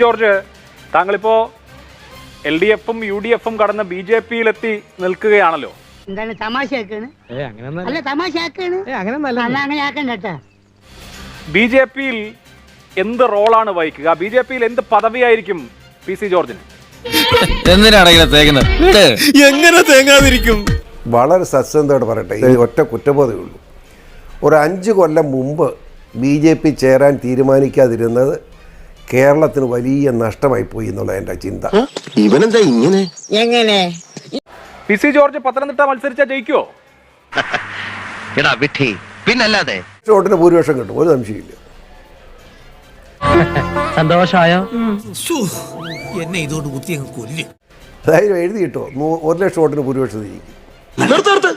George താങ്കളിപ്പോ L D എഫും U D എഫും കടന്ന് ബി ജെ പിയിലെത്തി നിൽക്കുകയാണല്ലോ. എന്താണ് അല്ല ബി ജെ പിയിൽ എന്ത് റോളാണ് വഹിക്കുക? ബി ജെ പിയിൽ എന്ത് പദവിയായിരിക്കും പി സി ജോർജിന്? എന്തിനാണ് ഇങ്ങനെ തേക്കുന്നത്? എങ്ങനെ തേങ്ങാതിരിക്കും? വളരെ സത്യസന്ധമായിട്ട് പറയട്ടെ ഇത് ഒറ്റ കുറ്റബോധമേ ഉള്ളൂ. ഒരു അഞ്ച് കൊല്ലം മുമ്പ് ബി ജെ പി ചേരാൻ തീരുമാനിക്കാതിരുന്നത് കേരളത്തിന് വലിയ നഷ്ടമായി പോയി എന്നുള്ള എന്റെ ചിന്ത. ഇവനെന്താ ഇങ്ങനെ? എങ്ങനെ? പി സി ജോർജ് പത്തനംതിട്ട മത്സരിച്ചാൽ ജയിക്കുമോ എടാ വിട്ടി പിന്നല്ലാതെ. വോട്ടിന് ഭൂരിപക്ഷം കിട്ടും ഒരു സംശയമില്ല സന്തോഷായോ എന്നെ ഇതോട് കുത്തി അങ്ങ് അതായത് എഴുതി കിട്ടോ നൂ- ഒരു ലക്ഷം വോട്ടിന് ഭൂരിപക്ഷം ജയിക്കും. നിർത്ത്.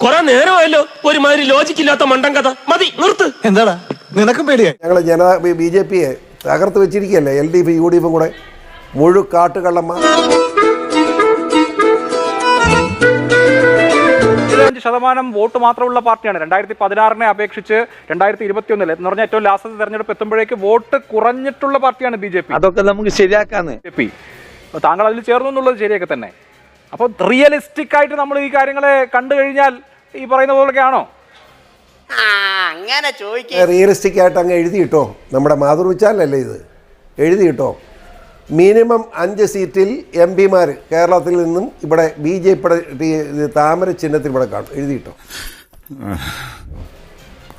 കൊറേ നേരമായല്ലോ ഒരുമാതിരി ലോജിക്കില്ലാത്ത മണ്ടൻ കഥ. മതി നിർത്ത്. എന്താടാ? നിനക്കും പേടിയായി ഞങ്ങൾ ജന ബി ജെ പിയെ തകർത്ത് വെച്ചിരിക്കുകയല്ലേ? L D F U D എഫും കൂടെ മുഴു കാട്ടുകള്ളന്മാർ ഇരുപത്തഞ്ച് ശതമാനം വോട്ട് മാത്രമുള്ള പാർട്ടിയാണ്. രണ്ടായിരത്തി പതിനാറിനെ അപേക്ഷിച്ച് രണ്ടായിരത്തി ഇരുപത്തി ഒന്നിൽ എന്ന് പറഞ്ഞാൽ ഏറ്റവും ലാസ്റ്റ് തെരഞ്ഞെടുപ്പ് എത്തുമ്പോഴേക്ക് വോട്ട് കുറഞ്ഞിട്ടുള്ള പാർട്ടിയാണ് ബി ജെ പി. അതൊക്കെ നമുക്ക് ശരിയാക്കാന്ന്. B J P. താങ്കൾ അതിൽ ചേർന്നു എന്നുള്ളത് ശരിയൊക്കെ തന്നെ. അപ്പോൾ റിയലിസ്റ്റിക് ആയിട്ട് നമ്മൾ ഈ കാര്യങ്ങളെ കണ്ടു കഴിഞ്ഞാൽ ഈ പറയുന്ന പോലെയൊക്കെയാണോ റിയലിസ്റ്റിക് ആയിട്ട് അങ്ങ് എഴുതി കിട്ടോ നമ്മുടെ മാതൃവിച്ചാലല്ലേ ഇത്? എഴുതി കിട്ടോ മിനിമം അഞ്ച് സീറ്റിൽ എം പിമാർ കേരളത്തിൽ നിന്നും ഇവിടെ ബി ജെ പിയുടെ താമര ചിഹ്നത്തിൽ ഇവിടെ കാണും. എഴുതി കിട്ടോ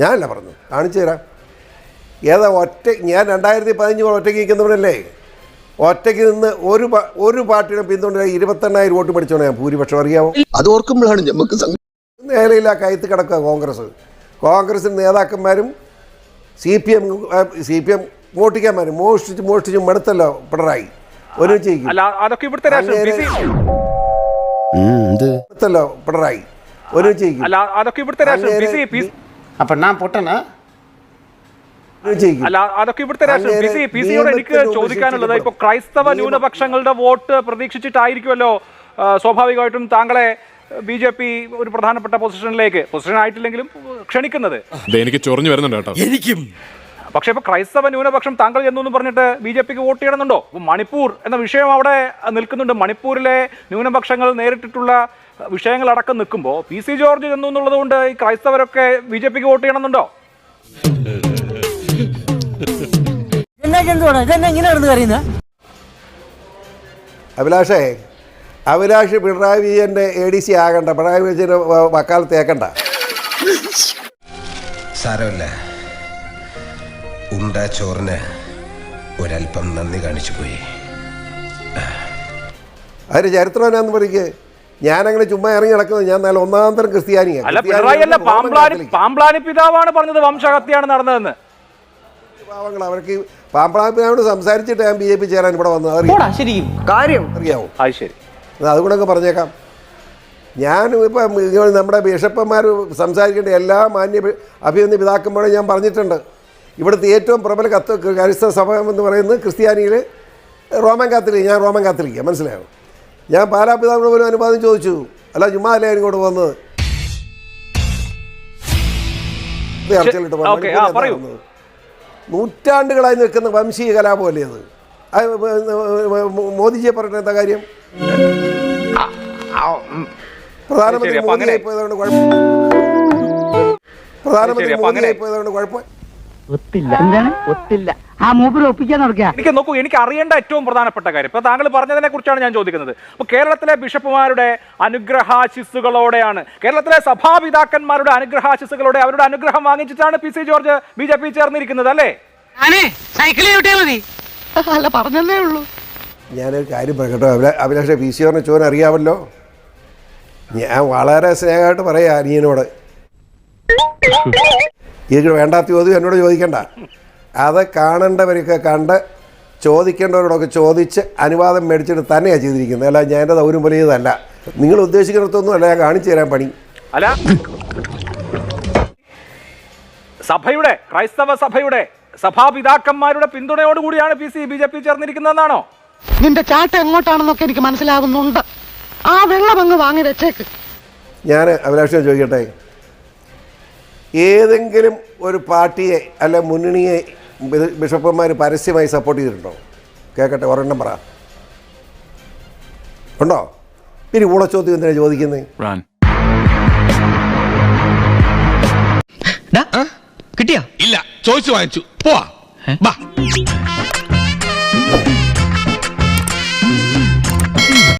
ഞാനല്ല പറഞ്ഞു കാണിച്ചു തരാം. ഏതാ ഒറ്റ ഞാൻ രണ്ടായിരത്തി പതിനഞ്ച് മുതൽ ഒറ്റയ്ക്ക് നിൽക്കുന്നവനല്ലേ ഒറ്റയ്ക്ക് നിന്ന് ഒരു ഒരു പാർട്ടിയുടെ പിന്തുണ ഇരുപത്തെണ്ണായിരം വോട്ട് പഠിച്ചോണേ ഞാൻ ഭൂരിപക്ഷം അറിയാമോ അത് ഓർക്കുമ്പോഴാണ് നമുക്ക് നേരയില്ല കയത്ത് കിടക്കുക കോൺഗ്രസ്. കോൺഗ്രസിന് നേതാക്കന്മാരും C P M C P M വോട്ടിക്കാന്മാരും മോഷ്ടിച്ച് മോഷ്ടിച്ച് മടുത്തല്ലോ പിണറായി. ഒരു ചെയ്യും അല്ല അതൊക്കെ ഇവിടുത്തെ രാഷ്ട്രീയം ബി സി- മടുത്തല്ലോ പിണറായി. ഒരുമിച്ച് അപ്പൊ ഞാൻ അതൊക്കെ അല്ല അതൊക്കെ ഇവിടുത്തെ രാഷ്ട്രീയം പി സി പി സിയോട് എനിക്ക് ചോദിക്കാനുള്ളത് ഇപ്പൊ ക്രൈസ്തവ ന്യൂനപക്ഷങ്ങളുടെ വോട്ട് പ്രതീക്ഷിച്ചിട്ടായിരിക്കുമല്ലോ സ്വാഭാവികമായിട്ടും താങ്കളെ ബി ജെ പി ഒരു പ്രധാനപ്പെട്ട പൊസിഷനിലേക്ക് പൊസിഷൻ ആയിട്ടില്ലെങ്കിലും ക്ഷണിക്കുന്നത്. എനിക്ക് ചൊറിഞ്ഞു വരുന്നുണ്ട് കേട്ടോ. എനിക്കും. പക്ഷേ ഇപ്പൊ ക്രൈസ്തവ ന്യൂനപക്ഷം താങ്കൾ എന്നൊന്നും പറഞ്ഞിട്ട് ബി ജെ പിക്ക് വോട്ട് ചെയ്യണമെന്നുണ്ടോ? ഇപ്പൊ മണിപ്പൂർ എന്ന വിഷയം അവിടെ നിൽക്കുന്നുണ്ട്. മണിപ്പൂരിലെ ന്യൂനപക്ഷങ്ങൾ നേരിട്ടിട്ടുള്ള വിഷയങ്ങൾ അടക്കം നിൽക്കുമ്പോൾ പി സി ജോർജ് എന്നു എന്നുള്ളത് കൊണ്ട് ഈ ക്രൈസ്തവരൊക്കെ ബി ജെ പിക്ക് വോട്ട് ചെയ്യണമെന്നുണ്ടോ? അഭിലാഷേ അഭിലാഷ് പിണറായി വിജയന്റെ എ ഡി സി ആകണ്ട. പിണറായി വിജയന്റെ വ- വക്കാലത്ത് ഏക്കണ്ട സാരമില്ല. ഉണ്ട ചോറിന് ഒരല്പം നന്ദി കാണിച്ചു പോയി. അതിന് ചരിത്രം എന്നാന്ന് പറയുക. ഞാനങ്ങനെ ചുമ്മാ ഇറങ്ങി നടക്കുന്നത് ഞാൻ നല്ല ഒന്നാം തരം ക്രിസ്ത്യാനിയാണ് പാമ്പ്ലാനി പിതാവാണ് പറഞ്ഞത് വംശഹത്യയാണ് നടന്നതെന്ന്. അവർക്ക് ഈ സംസാരിച്ചിട്ട് ഞാൻ ബി ജെ പി ചേരാൻ ഇവിടെ വന്നത് അറിയാം? കാര്യം? അറിയാവോ? അത് ശരി. അതുകൂടെ പറഞ്ഞേക്കാം. ഞാൻ ഇപ്പം നമ്മുടെ ബിഷപ്പന്മാർ സംസാരിക്കേണ്ട എല്ലാ മാന്യ അഭിനന്ദ പിതാക്കന്മാരും ഞാൻ പറഞ്ഞിട്ടുണ്ട്. ഇവിടുത്തെ ഏറ്റവും പ്രബല കത്ത് ക്രൈസ്തവ സഭ എന്ന് പറയുന്നത് ക്രിസ്ത്യാനിയിൽ റോമൻ കാത്തലിക് ഞാൻ റോമൻ കാത്തലിക്ക മനസ്സിലായോ? ഞാൻ പാലാപിതാവിനോട് പോലും അനുവാദം ചോദിച്ചു. അല്ല ചുമ്മാ അല്ലേ ഇങ്ങോട്ട് വന്നത്? ചർച്ചയിലിട്ട് പോ. നൂറ്റാണ്ടുകളായി നിൽക്കുന്ന വംശീയ കലാപമല്ലേ അത് അത് മോദിജിയെ പറഞ്ഞ എന്താ കാര്യം? പ്രധാനമന്ത്രി മോദിയായി പോയതുകൊണ്ട് കുഴപ്പം പ്രധാനമന്ത്രി മോദിയായി പോയതുകൊണ്ട് കുഴപ്പം ഒത്തില്ല. ഒത്തില്ല. ആ മൂപ്പര് ഒപ്പിക്കാൻ നടക്കുക. എനിക്ക് നോക്കൂ എനിക്ക് അറിയേണ്ട ഏറ്റവും പ്രധാനപ്പെട്ട കാര്യം. ഇപ്പൊ താങ്കൾ പറഞ്ഞതിനെ കുറിച്ചാണ് ഞാൻ ചോദിക്കുന്നത്. അപ്പൊ കേരളത്തിലെ ബിഷപ്പുമാരുടെ അനുഗ്രഹാശിസ്സുകളോടെയാണ് കേരളത്തിലെ സഭാപിതാക്കന്മാരുടെ അനുഗ്രഹാശിസ്സുകളോടെ അവരുടെ അനുഗ്രഹം വാങ്ങിച്ചിട്ടാണ് P C George B J P ചേർന്നിരിക്കുന്നത് അല്ലേ? അല്ല പറഞ്ഞല്ലേ ഉള്ളൂ. ഞാനൊരു കാര്യം പറയട്ടോ അഭിലാ അഭിലാഷ പി സി ഓറിന് ചോൻ അറിയാമല്ലോ? ഞാൻ വളരെ സ്നേഹമായിട്ട് പറയാം അനിയനോട്. ഇതിന് വേണ്ടാത്ത ചോദ്യം എന്നോട് ചോദിക്കണ്ട. അത് കാണേണ്ടവരൊക്കെ കണ്ട് ചോദിക്കേണ്ടവരോടൊക്കെ ചോദിച്ച് അനുവാദം മേടിച്ചിട്ട് തന്നെയാണ് ചെയ്തിരിക്കുന്നത്. അല്ല ഞാൻ എന്റെ ദൗര്യം പോലെ ചെയ്തതല്ല. നിങ്ങൾ ഉദ്ദേശിക്കുന്നിടത്തൊന്നും അല്ല ഞാൻ കാണിച്ചു തരാൻ പണി. അല്ല. സഭയുടെ ക്രൈസ്തവ സഭയുടെ സഭാപിതാക്കന്മാരുടെ പിന്തുണയോടുകൂടിയാണ് P C B J P ചേർന്നിരിക്കുന്നതെന്നാണോ? നിന്റെ ചാട്ട എങ്ങോട്ടാണെന്നൊക്കെ എനിക്ക് മനസ്സിലാവുന്നുണ്ട്. ആ വെള്ളം അങ്ങ് വാങ്ങി വെച്ചേക്ക്. ഞാൻ അഭിലാഷം ചോദിക്കട്ടെ? ഏതെങ്കിലും ഒരു പാർട്ടിയെ അല്ല മുന്നണിയെ ബിഷപ്പന്മാർ പരസ്യമായി സപ്പോർട്ട് ചെയ്തിട്ടുണ്ടോ? കേൾക്കട്ടെ ഒരെണ്ണം പറ. ഉണ്ടോ? പിന്നെ ഊളച്ചോദ്യം എന്തിനാണ് ചോദിക്കുന്നത് കിട്ടിയാ? ഇല്ല ചോദിച്ചു വാങ്ങിച്ചു. പോവാ.